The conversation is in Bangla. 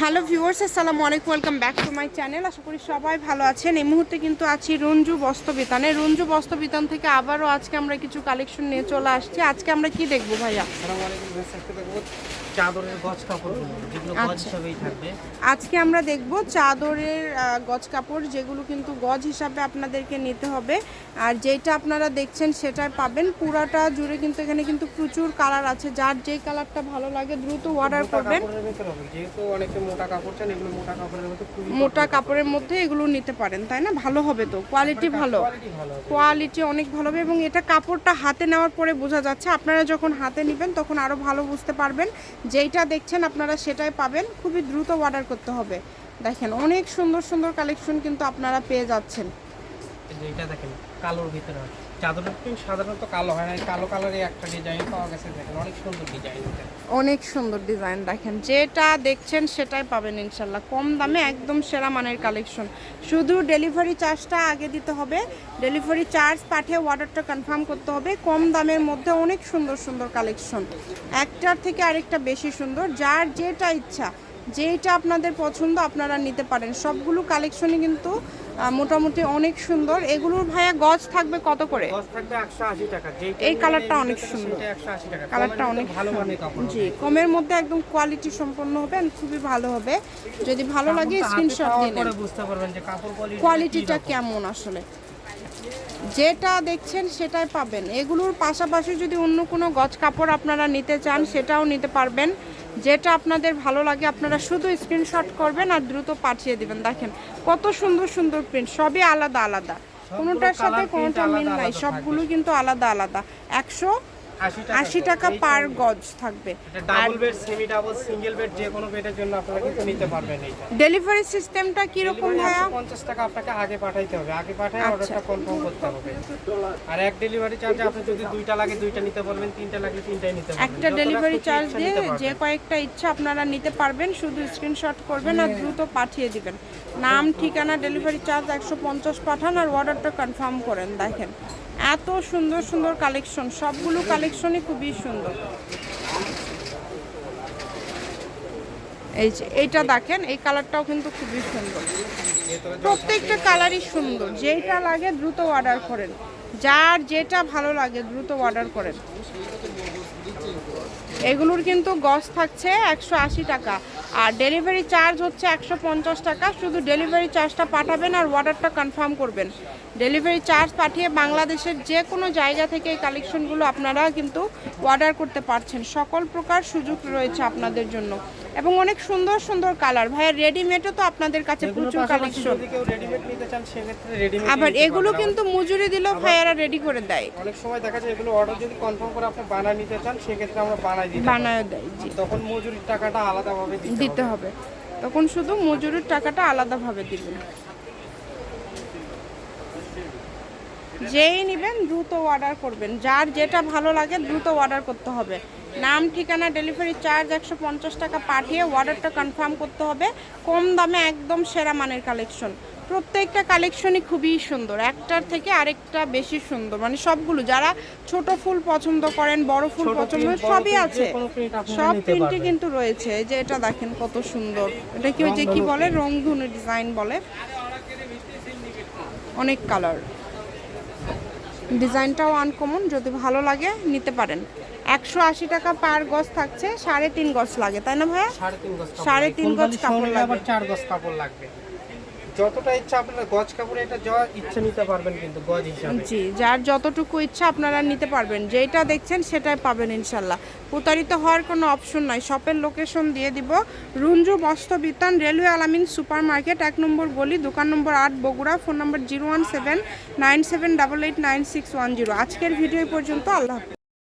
হ্যালো ভিউয়ার্স, আসসালামু আলাইকুম, welcome back to my channel. আশা করি সবাই ভালো আছেন। এই মুহূর্তে কিন্তু আছি রঞ্জু বস্ত্রবিতানে। রঞ্জু বস্ত্রবিতান থেকে আবারও আজকে আমরা কিছু কালেকশন নিয়ে চলে আসছি। আজকে আমরা কি দেখব ভাইয়া? চাদরের গজ কাপড়গুলো যেগুলো গজ আচ্ছা। হিসাবেই থাকবে। আজকে আমরা দেখব চাদরের গজ কাপড় যেগুলো কিন্তু গজ হিসাবে আপনাদেরকে নিতে হবে। আর যেটা আপনারা দেখছেন সেটাই পাবেন। পুরাটা জুড়ে কিন্তু এখানে কিন্তু প্রচুর কালার আছে। যার যেই কালারটা ভালো লাগে দ্রুত অর্ডার করবেন। মোটা কাপড়ের মধ্যে এগুলো নিতে পারেন তাই না? ভালো হবে তো। কোয়ালিটি ভালো। কোয়ালিটি কোয়ালিটি অনেক ভালো হবে এবং এটা কাপড়টা হাতে নেওয়ার পরে বোঝা যাচ্ছে। আপনারা যখন হাতে নেবেন তখন আরও ভালো বুঝতে পারবেন যেইটা দেখছেন আপনারা সেটাই পাবেন। খুবই দ্রুত অর্ডার করতে হবে। দেখেন, অনেক সুন্দর সুন্দর কালেকশন কিন্তু আপনারা পেয়ে যাচ্ছেন। এই যে এটা দেখেন, কালোর ভিতরে চাদরের প্রিন্ট সাধারণত কালো হয় না কালো কালারে একটা ডিজাইন পাওয়া গেছে দেখেন, অনেক সুন্দর ডিজাইন অনেক সুন্দর ডিজাইন দেখেন, যেটা দেখছেন সেটাই পাবেন ইনশাল্লাহ, কম দামে একদম সেরা মানের কালেকশন শুধু ডেলিভারি চার্জটা আগে দিতে হবে ডেলিভারি চার্জ পাঠিয়ে অর্ডারটা কনফার্ম করতে হবে, কম দামের মধ্যে অনেক সুন্দর সুন্দর কালেকশন একটার থেকে আরেকটা বেশি সুন্দর, যার যেটা ইচ্ছা, যেটা আপনাদের পছন্দ আপনারা নিতে পারেন। সবগুলো কালেকশনই কিন্তু মোটামুটি অনেক সুন্দর। এগুলোর ভাইয়া গজ থাকবে কত করে? এই কালারটা অনেক সুন্দর। কালারটা অনেক ভালো জি কমের মধ্যে একদম কোয়ালিটি সম্পন্ন হবে খুবই ভালো হবে। যদি ভালো লাগে স্ক্রিনশট দিয়ে বুঝতে পারবেন যে কাপড় কোয়ালিটিটা কেমন আসলে? যেটা দেখছেন সেটাই পাবেন। এগুলোর পাশাপাশি যদি অন্য কোনো গজ কাপড় আপনারা নিতে চান সেটাও নিতে পারবেন। যেটা আপনাদের ভালো লাগে আপনারা শুধু স্ক্রিনশট করবেন আর দ্রুত পাঠিয়ে দেবেন। দেখেন কত সুন্দর সুন্দর প্রিন্ট সবই আলাদা আলাদা। কোনোটার সাথে কোনোটা মিল নাই সবগুলো কিন্তু আলাদা আলাদা। একশো আশি টাকা পার গজ থাকবে। এটা double bed semi double single bed যে কোনো বেডের জন্য আপনারা কিন্তু নিতে পারবেন এইটা। ডেলিভারি সিস্টেমটা কীরকম ভাইয়া? পঞ্চাশ টাকা আপনাকে আগে পাঠাইতে হবে। আগে পাঠায় আচ্ছা। অর্ডারটা কনফার্ম করতে হবে। আর এক ডেলিভারি চার্জে আপনি যদি দুইটা লাগে দুইটা নিতে পারবেন তিনটা লাগে তিনটাই নিতে পারবেন। একটা ডেলিভারি চার্জ দিয়ে যে কয়েকটা ইচ্ছা আপনারা নিতে পারবেন শুধু স্ক্রিনশট করবেন আর দ্রুত পাঠিয়ে দিবেন। নাম ঠিকানা ডেলিভারি চার্জ একশো পঞ্চাশ পাঠান আর অর্ডারটা কনফার্ম করেন দেখেন। এত সুন্দর সুন্দর কালেকশন সবগুলো কালেকশনই খুবই সুন্দর। এই যে, এইটা দেখেন, এই কালারটাও কিন্তু খুবই সুন্দর। প্রত্যেকটা কালারই সুন্দর যেটা লাগে দ্রুত অর্ডার করেন। যার যেটা ভালো লাগে দ্রুত অর্ডার করেন। এগুলোর কিন্তু গস থাকছে একশো আশি টাকা। আর ডেলিভারি চার্জ হচ্ছে একশো পঞ্চাশ টাকা। শুধু ডেলিভারি চার্জটা পাঠাবেন আর অর্ডারটা কনফার্ম করবেন। ডেলিভারি চার্জ পাঠিয়ে বাংলাদেশের যে কোনো জায়গা থেকে এই কালেকশনগুলো আপনারা কিন্তু অর্ডার করতে পারছেন। সকল প্রকার সুযোগ রয়েছে আপনাদের জন্য। এবং অনেক সুন্দর সুন্দর কালার ভাইয়া রেডিমেডও তো আপনাদের কাছে প্রচুর কালেকশন আবার এগুলো কিন্তু মজুরি দিলেও ভাইয়ারা রেডি করে দেয়। অনেক সময় দেখা যায় এগুলো অর্ডার যদি কনফার্ম করে আপনি বানায় নিতে চান সেক্ষেত্রে আমরা বানাই দিই বানায় দেয় তখন মজুরির টাকাটা আলাদাভাবে দিতে দিতে হবে। তখন শুধু মজুরির টাকাটা আলাদাভাবে দিবেন। যেই নেবেন দ্রুত অর্ডার করবেন। যার যেটা ভালো লাগে দ্রুত অর্ডার করতে হবে। নাম ঠিকানা ডেলিভারি চার্জ একশো পঞ্চাশ টাকা পাঠিয়ে অর্ডারটা কনফার্ম করতে হবে। কম দামে একদম সেরা মানের কালেকশন প্রত্যেকটা কালেকশনই খুবই সুন্দর। একটার থেকে আরেকটা বেশি সুন্দর। মানে সবগুলো যারা ছোট ফুল পছন্দ করেন বড় ফুল পছন্দ সবই আছে। সব প্রিন্টই কিন্তু রয়েছে। এই যে এটা দেখেন কত সুন্দর। এটা কি ওই যে কি বলে? রংধনু ডিজাইন বলে। অনেক কালার ডিজাইনটাও আনকমন যদি ভালো লাগে নিতে পারেন। একশো আশি টাকা পার গজ থাকছে সাড়ে তিন গজ লাগে তাই না ভাইয়া? সাড়ে তিন গজ কাপড় লাগবে। চার গজ কাপড় লাগবে। যতটা ইচ্ছা আপনারা গজ কাপড়ে এটা যা ইচ্ছা নিতে পারবেন কিন্তু গজ হিসাবে। জি, যার যতটুকু ইচ্ছা আপনারা নিতে পারবেন। যেটা দেখছেন সেটাই পাবেন ইনশাল্লাহ। প্রতারিত হওয়ার কোনো অপশন নাই। শপের লোকেশন দিয়ে দিব। রুঞ্জু বস্ত্র বিতান রেলওয়ে আলামিন সুপার মার্কেট এক নম্বর গলি, দোকান নম্বর আট, Bogura, phone number zero one seven nine seven double eight nine six one zero. আজকের ভিডিও পর্যন্ত। আল্লাহ